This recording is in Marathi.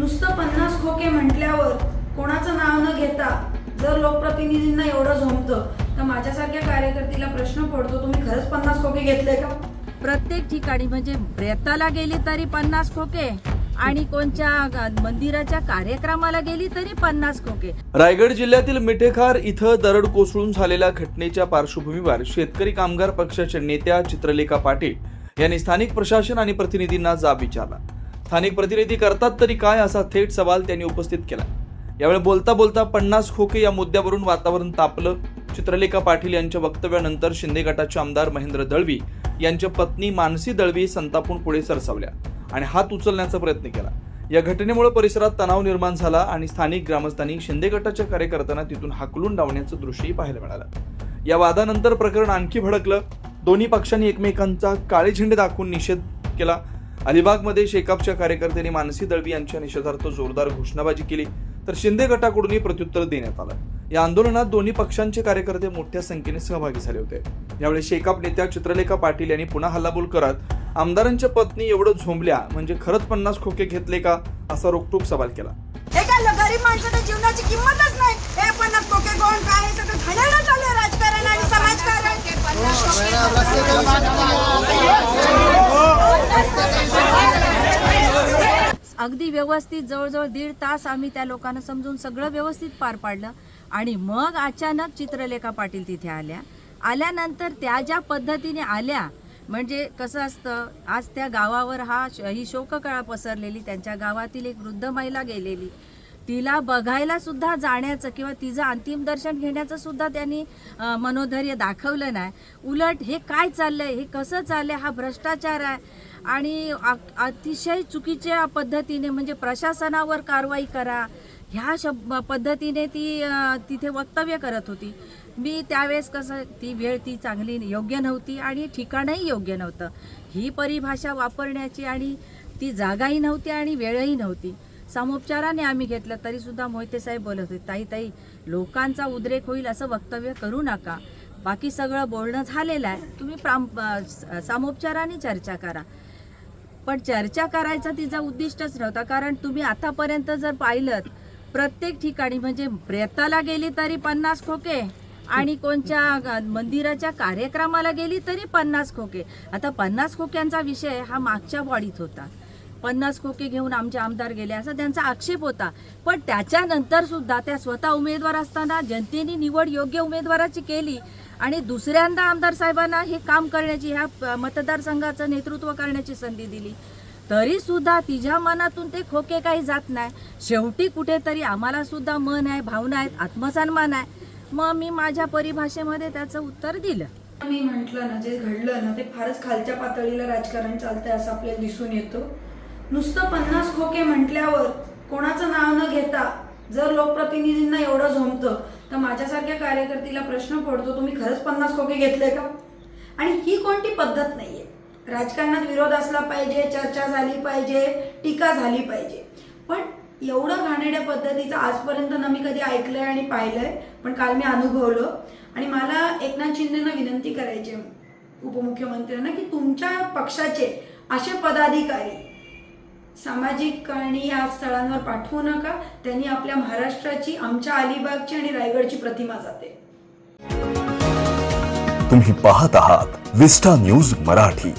नुसतं पन्नास खोके म्हटल्यावर कोणाचं नाव न घेता जर लोकप्रतिनिधींना एवढं झोमतं तर माझ्यासारख्या कार्यकर्तीला प्रश्न पडतो तुम्ही खरंच पन्नास खोके घेतले का? प्रत्येक ठिकाणी म्हणजे ब्रेताला गेली तरी पन्नास खोके आणि कोणत्या मंदिराच्या कार्यक्रमाला गेली तरी पन्नास खोके. रायगड जिल्ह्यातील मिठेखार इथं दरड कोसळून झालेल्या घटनेच्या पार्श्वभूमीवर शेतकरी कामगार पक्षाच्या नेत्या चित्रलेखा पाटील यांनी स्थानिक प्रशासन आणि प्रतिनिधींना जाब विचारला. स्थानिक प्रतिनिधी करतात तरी काय असा थेट सवाल त्यांनी उपस्थित केला. यावेळी बोलता बोलता पन्नास खोके या मुद्द्यावरून वातावरण तापलं. चित्रलेखा पाटील यांच्या वक्तव्यानंतर शिंदे गटाचे आमदार महेंद्र दळवी यांच्या पत्नी मानसी दळवी संतापून पुढे सरसावल्या आणि हात उचलण्याचा प्रयत्न केला. या घटनेमुळे परिसरात तणाव निर्माण झाला आणि स्थानिक ग्रामस्थांनी शिंदे गटाच्या कार्यकर्त्यांना तिथून हाकलून लावण्याचं दृश्यही पाहायला मिळालं. या वादानंतर प्रकरण आणखी भडकलं. दोन्ही पक्षांनी एकमेकांचा काळे झेंडे दाखवून निषेध केला. अलिबागमध्ये शेकापच्या कार्यकर्त्यांनी मानसी दळवी यांच्या निषेधार्थ जोरदार घोषणाबाजी केली तर शिंदे गटाकडूनही प्रत्युत्तर देण्यात आलं. या आंदोलनात दोन्ही पक्षांचे कार्यकर्ते मोठ्या संख्येने सहभागी झाले होते. यावेळी शेकाप नेत्या चित्रलेखा पाटील यांनी पुन्हा हल्लाबोल करत आमदारांच्या पत्नी एवढं झोंबल्या म्हणजे खरंच पन्नास खोके घेतले का असा रोखठोक सवाल केला. हे गरीब माणसाच्या जीवनाची किंमतच नाही. हे पन्नास कोके कोण काय सगळं घड्याळच चालू राजकारण आणि समाजकारण. अगदी व्यवस्थित जवळजवळ दीड तास आम्ही त्या लोकांना समजून सगळं व्यवस्थित पार पाडलं. आणि मग अचानक चित्रलेखा पाटील तिथे आल्या. आल्यानंतर त्या ज्या पद्धतीने आल्या म्हणजे कसं असतं आज त्या गावावर हा श- ही शोककळा पसरलेली त्यांच्या गावातील एक वृद्ध महिला गेलेली. तिला बघायला सुद्धा जाण्याचं किंवा तिचं अंतिम दर्शन घेण्याचं सुद्धा त्यांनी मनोधैर्य दाखवलं नाही. उलट हे काय चाललंय हे कसं चाललंय हा भ्रष्टाचार आहे. आणि अतिशय चुकीच्या पद्धतीने म्हणजे प्रशासनावर कारवाई करा. ह्या शब पद्धतीने ती तिथे वक्तव्य करत होती. मी त्यावेळेस कसं ती वेळ ती चांगली योग्य नव्हती आणि ठिकाणही योग्य नव्हतं. ही परिभाषा वापरण्याची आणि ती जागाही नव्हती आणि वेळही नव्हती. सामोपचाराने आम्ही घेतलं तरीसुद्धा मोहिते साहेब बोलत होते ताई ताई लोकांचा उद्रेक होईल असं वक्तव्य करू नका. बाकी सगळं बोलणं झालेलं आहे. तुम्ही प्राम सामोपचाराने चर्चा करा. पण चर्चा करायचा तिचा उद्दिष्टच नव्हता. कारण तुम्ही आतापर्यंत जर पाहिलं प्रत्येक ठिकाणी म्हणजे ब्रेताला गेली तरी पन्नास खोके आणि कोणत्या मंदिराच्या कार्यक्रमाला गेली तरी पन्नास खोके. आता पन्नास खोक्यांचा विषय हा मागच्या बॉडीत होता. पन्नास खोके घेऊन आमचे आमदार गेले असा त्यांचा आक्षेप होता. पण त्याच्यानंतर सुद्धा त्या स्वतः उमेदवार असताना जनतेने निवड योग्य उमेदवाराची केली आणि दुसऱ्यांदा आमदार साहेबांना हे काम करण्याची ह्या प- मतदारसंघाचं नेतृत्व करण्याची संधी दिली. तरी सुद्धा तिच्या मनातून ते खोके काही जात नाही. शेवटी कुठेतरी आम्हाला सुद्धा मन आहे भावना आहेत आत्मसन्मान आहे. मग मी माझ्या परिभाषेमध्ये त्याचं उत्तर दिलं. मी म्हटलं ना जे घडलं ना ते फारच खालच्या पातळीला राजकारण चालतंय असं आपल्याला दिसून येतं. नुसतं पन्नास खोके म्हटल्यावर कोणाचं नाव न घेता जर लोकप्रतिनिधींना एवढं झोमतं तर माझ्यासारख्या कार्यकर्तीला प्रश्न पडतो तुम्ही खरंच पन्नास खोके घेतले का? आणि ही कोणती पद्धत नाही आहे राजकारणात विरोध असला पाहिजे चर्चा झाली पाहिजे टीका झाली पाहिजे. पण एवढं घाणेड्या पद्धतीचं आजपर्यंत ना मी कधी ऐकलंय आणि पाहिलंय पण काल मी अनुभवलं. आणि मला एकनाथ शिंदेना विनंती करायची आहे, उपमुख्यमंत्र्यांना की तुमच्या पक्षाचे असे पदाधिकारी सामाजिक आणि या स्थळांवर पाठवू नका. त्यांनी आपल्या महाराष्ट्राची आमच्या अलिबागची आणि रायगडची प्रतिमा जाते. तुम्ही पाहत आहात विस्टा न्यूज मराठी.